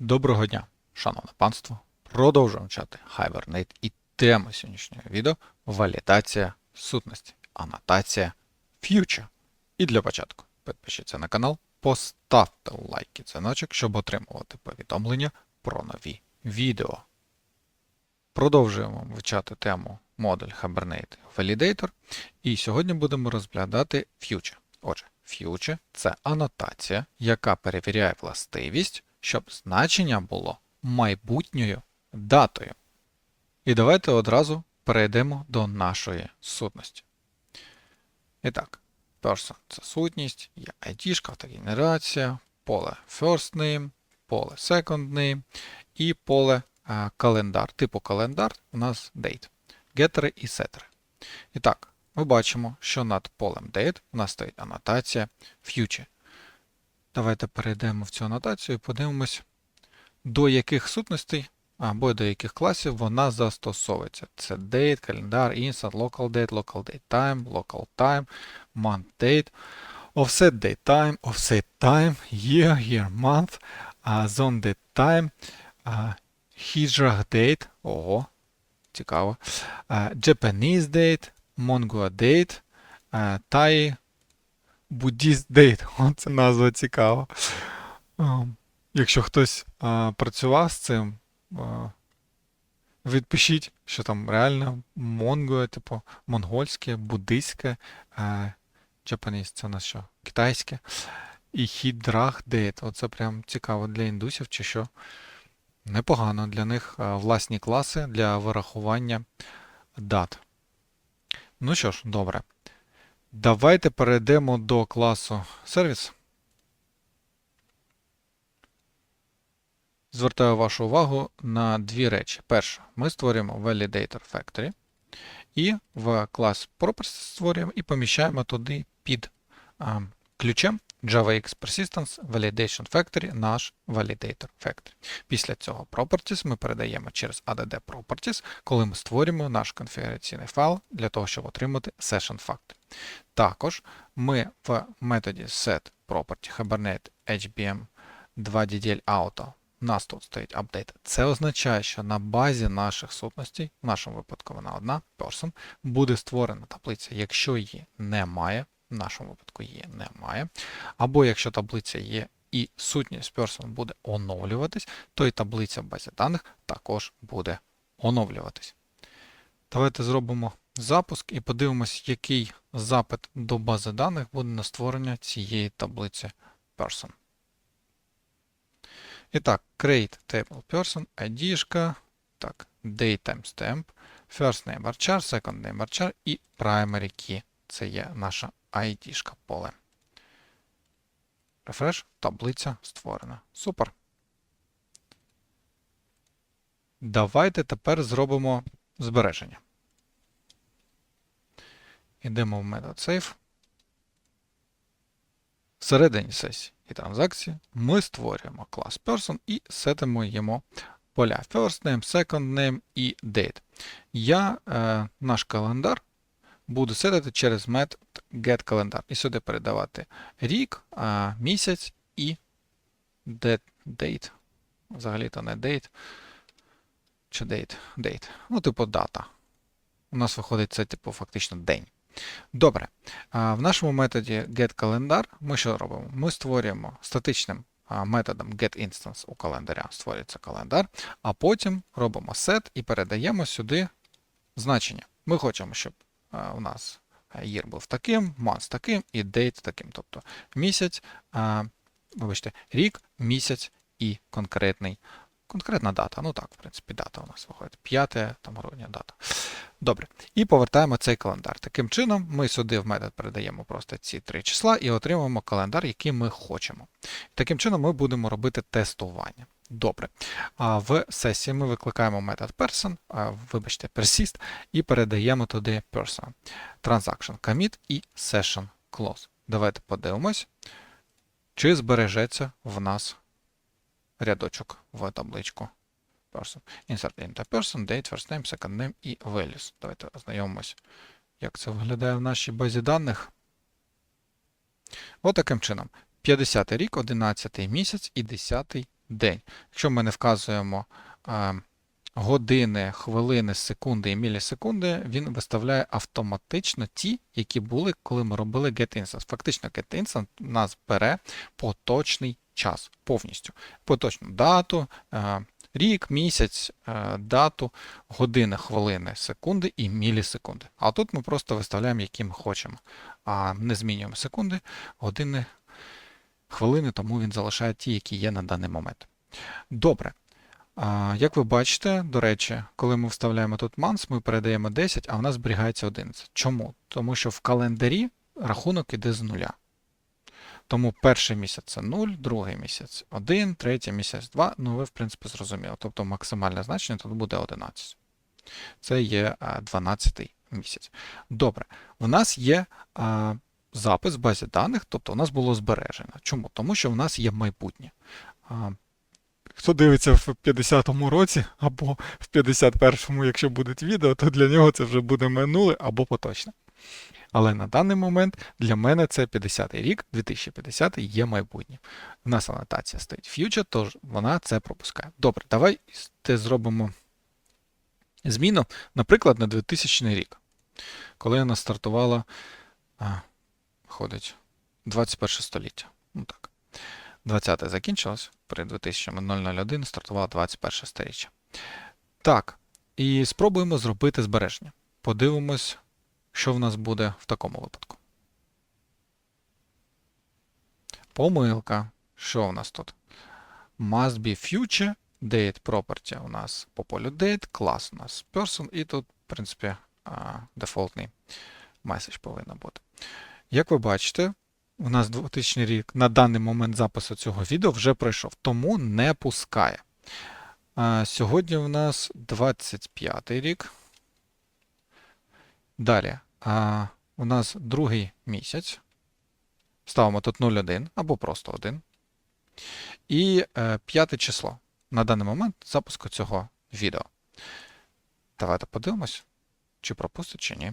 Доброго дня, шановне панство. Продовжуємо вчати Hibernate і тема сьогоднішнього відео валідація сутності, анотація Future. І для початку підпишіться на канал, поставте лайк і дзвіночок, щоб отримувати повідомлення про нові відео. Продовжуємо вивчати тему модуль Hibernate Validator. І сьогодні будемо розглядати Future. Отже, Future – це анотація, яка перевіряє властивість, щоб значення було майбутньою датою. І давайте одразу перейдемо до нашої сутності. І так, person – це сутність, є ID, автогенерація, поле first name, поле second name і поле а, календар. Типу календар у нас date, гетери і сетери. І так, ми бачимо, що над полем date у нас стоїть анотація future. Давайте перейдемо в цю анотацію і подивимось, до яких сутностей або до яких класів вона застосовується. Це date, календар, instant, local date, local date time, local time, month date, offset date time, offset time, year, year, month, zone date time, hijrah date, ого, цікаво, Japanese date, Mongo date, Thai Buddhist date. Оце назва цікава. Якщо хтось працював з цим, відпишіть, що там реально монго, типу монгольське, буддийське, Japanese це у нас що? Китайське. І хідрах дейт. Оце прям цікаво для індусів чи що. Непогано для них власні класи для вирахування дат. Ну що ж, добре. Давайте перейдемо до класу сервіс. Звертаю вашу увагу на дві речі. Перше, ми створюємо Validator Factory. І в клас Properties створюємо і поміщаємо туди під а, ключем JavaX Persistence Validation Factory наш Validator Factory. Після цього Properties ми передаємо через add Properties, коли ми створюємо наш конфігураційний файл для того, щоб отримати Session Factory. Також ми в методі setProperty Hibernate HBM 2DDL Auto у нас тут стоїть update. Це означає, що на базі наших сутностей, в нашому випадку вона одна, person, буде створена таблиця, якщо її немає, в нашому випадку її немає, або якщо таблиця є і сутність person буде оновлюватись, то і таблиця в базі даних також буде оновлюватись. Давайте зробимо запуск і подивимось, який запит до бази даних буде на створення цієї таблиці person. І так, create table person, ID, так, date timestamp, first name varchar, second name varchar і primary key. Це є наша ID поле. Refresh, таблиця створена. Супер. Давайте тепер зробимо збереження. Йдемо в метод save. Всередині сесії і транзакції ми створюємо клас person і сетимо йому поля first name, second name і date. Я е, наш календар буду сетити через метод getCalendar. І сюди передавати рік, е, місяць і date. Взагалі-то не date. Чи date? Date. Ну, типу, дата. У нас виходить це, типу, фактично день. Добре. В нашому методі getCalendar ми що робимо? Ми створюємо статичним методом getInstance у календаря створюється календар, а потім робимо set і передаємо сюди значення. Ми хочемо, щоб у нас year був таким, month таким і date таким. Тобто місяць, вибачте, рік, місяць і конкретний. Конкретна дата. Ну так, в принципі, дата у нас виходить. 5 там, грудня дата. Добре. І повертаємо цей календар. Таким чином, ми сюди в метод передаємо просто ці три числа і отримуємо календар, який ми хочемо. Таким чином, ми будемо робити тестування. Добре. А в сесії ми викликаємо метод person, вибачте, persist, і передаємо туди person, transaction commit і session close. Давайте подивимось, чи збережеться в нас рядочок в табличку person. Insert into person, date, first name, second name і values. Давайте ознайомимось, як це виглядає в нашій базі даних. От таким чином. 50 рік, 11 місяць і 10 день. Якщо ми не вказуємо е, години, хвилини, секунди і мілісекунди, він виставляє автоматично ті, які були, коли ми робили getInstant. Фактично, getInstant нас бере поточний час повністю. Поточну дату, е, рік, місяць, е, дату, години, хвилини, секунди і мілісекунди. А тут ми просто виставляємо, які ми хочемо. А не змінюємо секунди, години, хвилини, тому він залишає ті, які є на даний момент. Добре. Як ви бачите, до речі, коли ми вставляємо тут months, ми передаємо 10, а у нас зберігається 11. Чому? Тому що в календарі рахунок іде з нуля. Тому перший місяць це 0, другий місяць 1, третій місяць 2. Ну, ви, в принципі, зрозуміли. Тобто максимальне значення тут буде 11. Це є 12 місяць. Добре, в нас є а, запис в базі даних, тобто у нас було збережено. Чому? Тому що в нас є майбутнє. А, Хто дивиться в 50-му році або в 51-му, якщо буде відео, то для нього це вже буде минуле або поточне. Але на даний момент для мене це 50-й рік, 2050 є майбутнє. У нас анотація стоїть future, тож вона це пропускає. Добре, давай зробимо зміну, наприклад, на 2000 рік, коли вона стартувала, а, ходить 21 століття. Ну так. 20 закінчилось, при 2001 стартувало 21 сторіччя. Так, і спробуємо зробити збереження. Подивимось, що в нас буде в такому випадку. Помилка. Що у нас тут? Must be future date property у нас по полю date, клас у нас person, і тут, в принципі, дефолтний меседж повинен бути. Як ви бачите, у нас 2000 рік на даний момент запису цього відео вже пройшов, тому не пускає. Сьогодні у нас 25 рік. Далі. А, У нас другий місяць. Ставимо тут 0,1 або просто 1. І е, п'яте число на даний момент запуску цього відео. Давайте подивимось, чи пропустить, чи ні.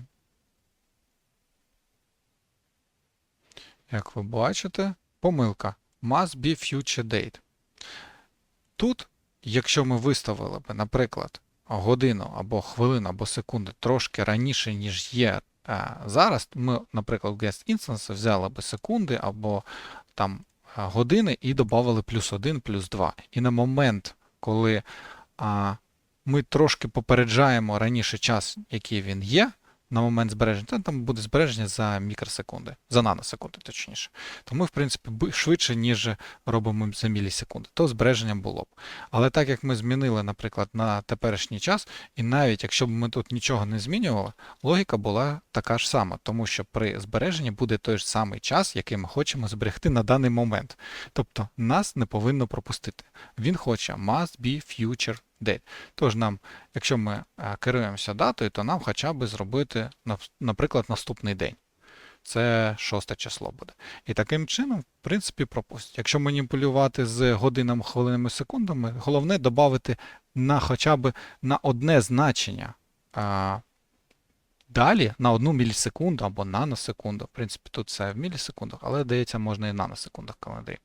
Як ви бачите, помилка must be future date. Тут, якщо ми виставили б, наприклад, годину або хвилину або секунду трошки раніше, ніж є зараз, ми, наприклад, в guest instance взяли би секунди або там години і додали плюс 1, плюс 2. І на момент, коли ми трошки попереджаємо раніше час, який він є, на момент збереження, то там буде збереження за мікросекунди, за наносекунди, точніше. Тому, в принципі, швидше, ніж робимо за мілісекунди, то збереження було б. Але так як ми змінили, наприклад, на теперішній час, і навіть якщо б ми тут нічого не змінювали, логіка була така ж сама, тому що при збереженні буде той ж самий час, який ми хочемо зберегти на даний момент. Тобто нас не повинно пропустити. Він хоче must be future date. Тож нам, якщо ми е, керуємося датою, то нам хоча б зробити, наприклад, наступний день. Це шосте число буде. І таким чином, в принципі, пропустять. Якщо маніпулювати з годинами, хвилинами, секундами, головне додати на хоча б на одне значення. Далі на одну мілісекунду або наносекунду. В принципі, тут це в мілісекундах, але здається, можна і наносекундах календарі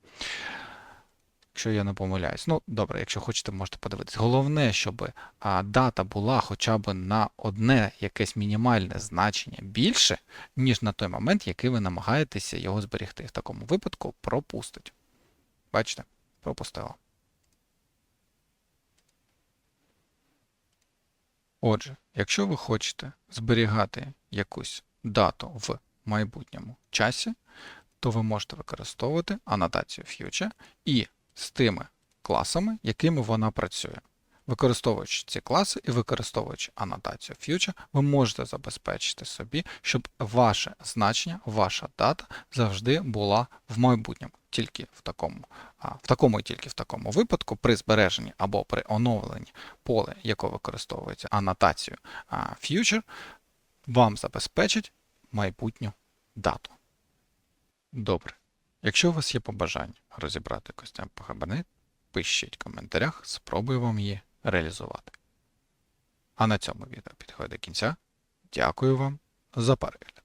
якщо я не помиляюсь. Ну, добре, якщо хочете, можете подивитися. Головне, щоб а, дата була хоча б на одне якесь мінімальне значення більше, ніж на той момент, який ви намагаєтеся його зберегти. В такому випадку пропустить. Бачите? Пропустила. Отже, якщо ви хочете зберігати якусь дату в майбутньому часі, то ви можете використовувати анотацію Future і з тими класами, якими вона працює. Використовуючи ці класи і використовуючи анотацію Future, ви можете забезпечити собі, щоб ваше значення, ваша дата завжди була в майбутньому. Тільки в такому в такому і тільки в такому випадку, при збереженні або при оновленні поле, яке використовується анотацію Future, вам забезпечить майбутню дату. Добре. Якщо у вас є побажання розібрати костям по хабарнет, пишіть в коментарях, спробую вам її реалізувати. А на цьому відео підходить до кінця. Дякую вам за перегляд.